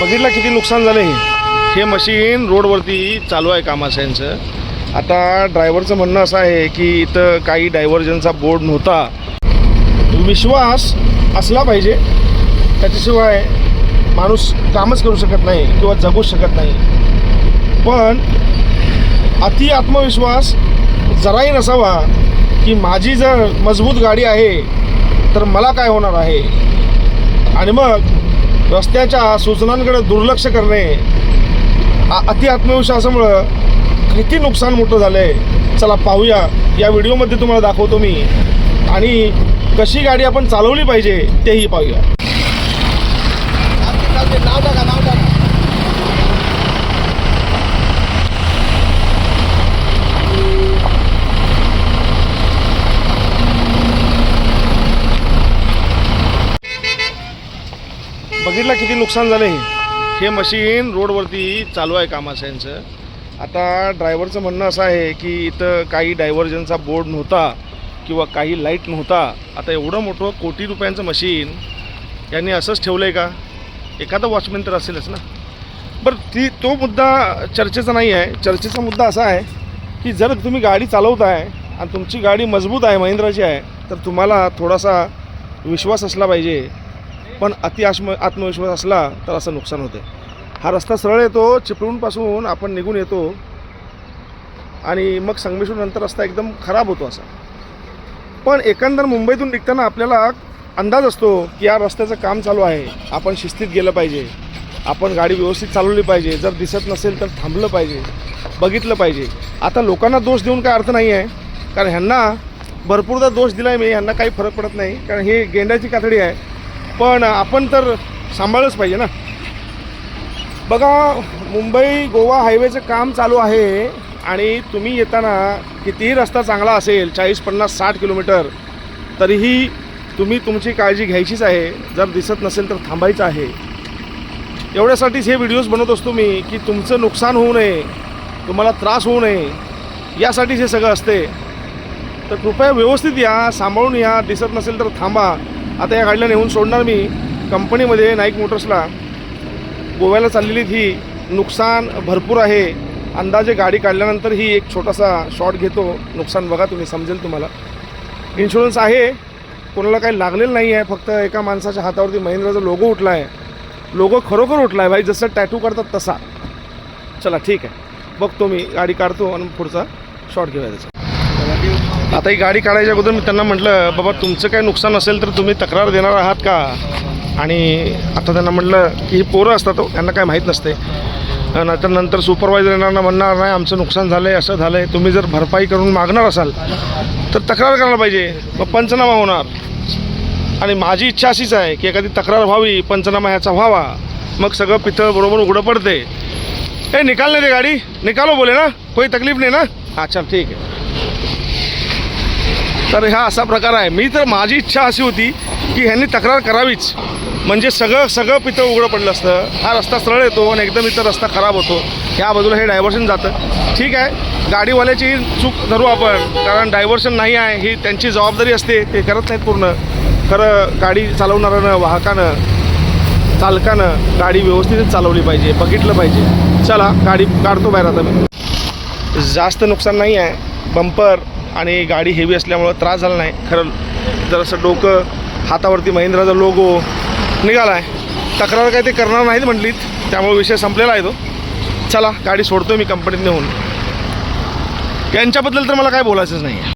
बघितलं किती नुकसान झालं हे. हे मशीन रोडवरती चालू आहे कामाचं यांचं आता ड्रायव्हरचं म्हणणं असं आहे की इथं काही डायव्हर्जनचा बोर्ड नव्हता. विश्वास असला पाहिजे. त्याच्याशिवाय माणूस कामच करू शकत नाही किंवा जगूच शकत नाही. पण अति आत्मविश्वास जराही नसावा की माझी जर मजबूत गाडी आहे तर मला काय होणार आहे? आणि मग रस्त्याच्या सूचनांकडे दुर्लक्ष करणे अति आत्मविश्वासामुळं किती नुकसान मोठं झालं आहे चला पाहूया. या व्हिडिओमध्ये तुम्हाला दाखवतो मी. आणि कशी गाडी आपण चालवली पाहिजे तेही पाहूया. मार्केटला किती नुकसान झालं हे? हे मशीन रोडवरती चालू आहे कामाचं यांचं आता ड्रायव्हरचं म्हणणं असं आहे की इथं काही डायव्हर्जनचा बोर्ड नव्हता किंवा काही लाइट नव्हता. आता एवढं मोठं कोटी रुपयांचं मशीन यांनी असंच ठेवलं आहे का? एखादा वॉचमॅन तर असेलच ना. बरं ती तो मुद्दा चर्चेचा नाही आहे. चर्चेचा मुद्दा असा आहे की जर तुम्ही गाडी चालवताय आणि तुमची गाडी मजबूत आहे महिंद्राची आहे तर तुम्हाला थोडासा विश्वास असला पाहिजे. पण अति आत्म आत्मविश्वास असला तर असं नुकसान होते. हा रस्ता सरळ येतो चिपळूणपासून आपण निघून येतो आणि मग संगमेश्वरनंतर रस्ता एकदम खराब होतो असा. पण एकंदर मुंबईतून निघताना आपल्याला अंदाज असतो की या रस्त्याचं काम चालू आहे. आपण शिस्तीत गेलं पाहिजे. आपण गाडी व्यवस्थित चालवली पाहिजे. जर दिसत नसेल तर थांबलं पाहिजे. बघितलं पाहिजे. आता लोकांना दोष देऊन काय अर्थ नाही आहे कारण ह्यांना भरपूरदा दोष दिला आहे मी. ह्यांना काही फरक पडत नाही. कारण हे गेंड्याची कातडी आहे. पण आपण तर सांभाळलंच पाहिजे ना. बघा मुंबई गोवा हायवेचं काम चालू आहे आणि तुम्ही येताना कितीही रस्ता चांगला असेल चाळीस पन्नास साठ किलोमीटर तरीही तुम्ही तुमची काळजी घ्यायचीच आहे. जर दिसत नसेल तर थांबायचं आहे. एवढ्यासाठीच हे व्हिडिओज बनवत असतो मी की तुमचं नुकसान होऊ नये तुम्हाला त्रास होऊ नये यासाठीच हे सगळं असते. तर कृपया व्यवस्थित या सांभाळून या दिसत नसेल तर थांबा. आता या गाडीला नेऊन सोडणार मी. कंपनीमध्ये नाईक मोटर्सला गोव्याला चाललेली ही नुकसान भरपूर आहे. अंदाजे गाडी काढल्यानंतर ही एक छोटासा शॉट घेतो. नुकसान बघा तुम्ही समजेल तुम्हाला. इन्शुरन्स आहे. कोणाला काही लागलेलं नाही आहे. फक्त एका माणसाच्या हातावरती महिंद्राचा लोगो उठला आहे लोगो खरोखर उठला आहे भाई जसं टॅटू करतात तसा. चला ठीक आहे. बघतो मी. गाडी काढतो आणि पुढचा शॉट घेऊया त्याचा. आता ही गाडी काढायच्या अगोदर मी त्यांना म्हटलं बाबा तुमचं काही नुकसान असेल तर तुम्ही तक्रार देणार आहात का? आणि आता त्यांना म्हटलं की ही पोरं असतात हो, त्यांना यांना काय माहीत नसते. नंतर नंतर सुपरवायझर येणार म्हणणार नाही आमचं नुकसान झालं आहे असं झालं आहे तुम्ही जर भरपाई करून मागणार असाल तर तक्रार करायला पाहिजे. मग पंचनामा होणार. आणि माझी इच्छा अशीच आहे की एखादी तक्रार व्हावी पंचनामा ह्याचा व्हावा. मग सगळं पितळ बरोबर उघडं पडते. ए निकाल नाही दे गाडी. निकालो बोले ना. कोई तकलीफ नाही ना? अच्छा ठीक आहे. तर हा असा प्रकार आहे. मी तर माझी इच्छा अशी होती की ह्यांनी तक्रार करावीच. म्हणजे सगळं सगळं पितं उघडं पडलं असतं. हा रस्ता सरळ येतो आणि एकदम इथं रस्ता खराब होतो. ह्या बाजूला हे डायव्हर्शन जातं. ठीक आहे. गाडीवाल्याची चूक धरू आपण. कारण डायव्हर्शन नाही आहे. ही त्यांची जबाबदारी असते. ते करत नाहीत पूर्ण. खरं गाडी चालवणाऱ्यानं वाहकानं चालकानं गाडी व्यवस्थितच चालवली पाहिजे. बघितलं पाहिजे. चला गाडी काढतो बाहेर आता मी. जास्त नुकसान नाही आहे. बंपर आणि गाडी हेवी असल्यामुळं त्रास झाला नाही. खरं जरासं डोकं हातावरती महिंद्राचा लोगो निघाला आहे तक्रार काय ते करणार नाहीत म्हटलीत. त्यामुळे विषय संपलेला आहे तो. चला गाडी सोडतो मी कंपनीत नेऊन यांच्याबद्दल तर मला काय बोलायचंच नाही